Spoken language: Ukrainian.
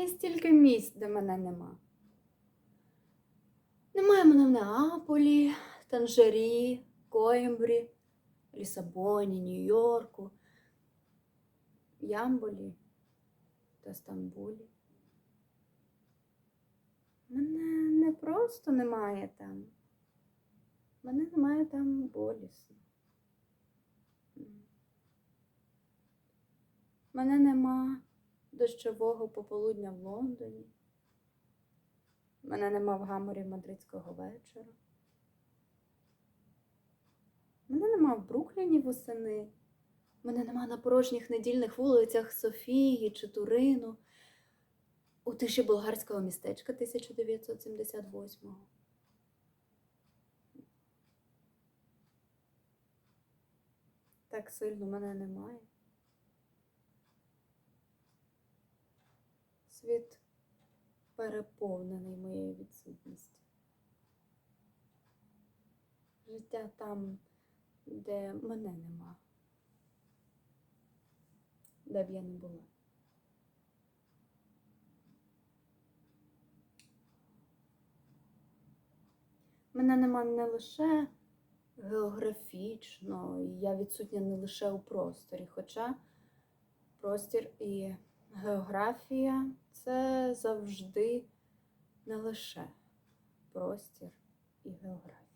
Є стільки місць, де мене нема. Немає мене в Неаполі, Танжері, Коімбрі, Лісабоні, Нью-Йорку, Ямболі та Стамбулі. Мене не просто немає там. Мене немає там болісно. Мене нема дощового пополудня в Лондоні. Мене нема в гаморі мадридського вечора. Мене нема в Брукліні восени. Мене нема на порожніх недільних вулицях Софії чи Турину у тиші болгарського містечка 1978-го. Так сильно мене немає. Світ переповнений моєю відсутністю. Життя там, де мене нема, де б я не була. Мене нема не лише географічно, і я відсутня не лише у просторі, хоча простір і географія це завжди не лише простір і географія.